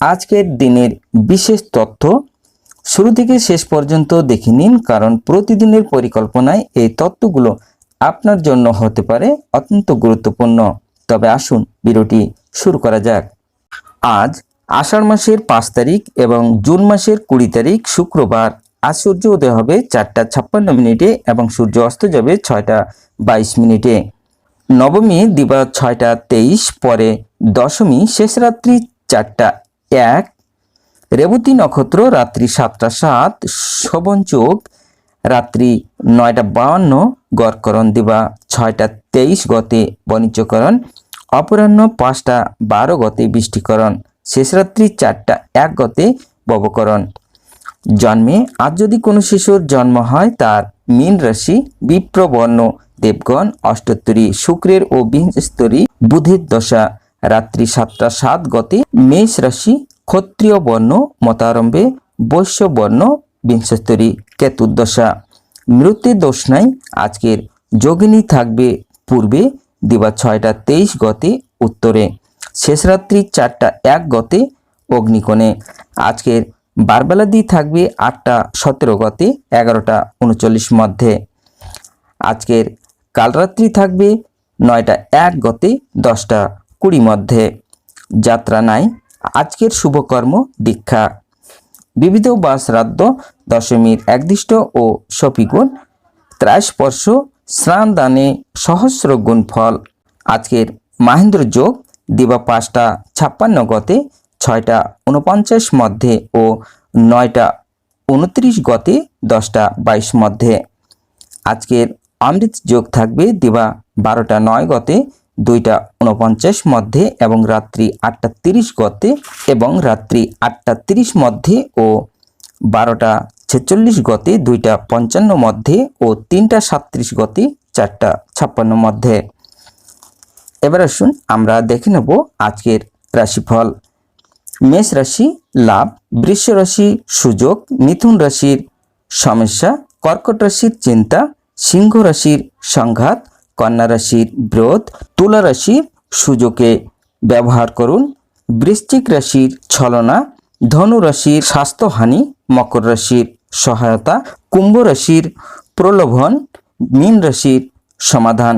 আজকের দিনের বিশেষ তথ্য শুরু থেকে শেষ পর্যন্ত দেখে নিন, কারণ প্রতিদিনের পরিকল্পনায় এই তথ্যগুলো আপনার জন্য হতে পারে অত্যন্ত গুরুত্বপূর্ণ। তবে আসুন ভিডিওটি শুরু করা যাক। আজ আষাঢ় মাসের পাঁচ তারিখ এবং জুন মাসের কুড়ি তারিখ শুক্রবার। আজ সূর্য উদয় হবে চারটা ছাপ্পান্ন মিনিটে এবং সূর্য অস্ত যাবে ছয়টা বাইশ মিনিটে। নবমী দিবা ছয়টা তেইশ, পরে দশমী, শেষ রাত্রি চারটা এক, রেবতী নক্ষত্র, রাত্রি সাতটা সাত, শোভন চোখ, রাত্রি নয়টা বাউন্ন, গড়করণ দিবা ছয়টা তেইশ গতে বণিজ্যকরণ অপরাহ্ন পাঁচটা বারো গতে বৃষ্টিকরণ, শেষ রাত্রি চারটা এক গতে ববকরণ। জন্মে আজ যদি কোনো শিশুর জন্ম হয়, তার মীন রাশি, বিপ্রবর্ণ দেবগণ, অষ্টোত্তরী শুক্রের ও বিংস্তরী বুধের দশা রাত্রি সাতটা সাত গতে মেষ রাশি ক্ষত্রিয় বর্ণ মতারম্ভে বৈশ্য বর্ণ বিংশস্তরী কেতুর দশা মৃত্যুর দোষ নাই, আজকের যোগিনী থাকবে পূর্বে দিবা ছয়টা তেইশ গতে উত্তরে। শেষ রাত্রি চারটা এক গতে অগ্নিকোণে। আজকের বারবেলা দিয়ে থাকবে আটটা সতেরো গতে এগারোটা উনচল্লিশ মধ্যে। আজকের কালরাত্রি থাকবে নয়টা এক গতে দশটা কুড়ি মধ্যে। যাত্রা নাই, আজকের শুভকর্ম দীক্ষা। বিবিধ বা শ্রাদ্ধ দশমীর একদিষ্ট ও সপিগুণ ত্রায়স্পর্শ স্নান দানে সহস্র গুণ ফল। আজকের মাহেন্দ্র যোগ, দিবা পাঁচটা ছাপ্পান্ন গতে, ছয়টা উনপঞ্চাশ মধ্যে ও নয়টা উনত্রিশ গতে, দশটা বাইশ মধ্যে। আজকের অমৃত যোগ থাকবে দিবা বারোটা নয় গতে দুইটা উনপঞ্চাশ মধ্যে এবং রাত্রি আটটা তিরিশ গতে এবং রাত্রি আটটা তিরিশ মধ্যে ও বারোটা ছেচল্লিশ গতে দুইটা পঞ্চান্ন মধ্যে ও তিনটা সাতত্রিশ গতে চারটা ছাপ্পান্ন মধ্যে। এবার আসুন আমরা দেখে নেব আজকের রাশিফল। মেষ রাশি লাভ, বৃষ রাশি সুযোগ, মিথুন রাশির সমস্যা, কর্কট রাশির চিন্তা, সিংহ রাশির সংঘাত কন্যা রাশির ব্রত তুলা রাশির সুযোগে ব্যবহার করুন। বৃশ্চিক রাশির ছলনা ধনু রাশির স্বাস্থ্যহানি, মকর রাশির সহায়তা, কুম্ভ রাশির প্রলোভন, মীন রাশির সমাধান।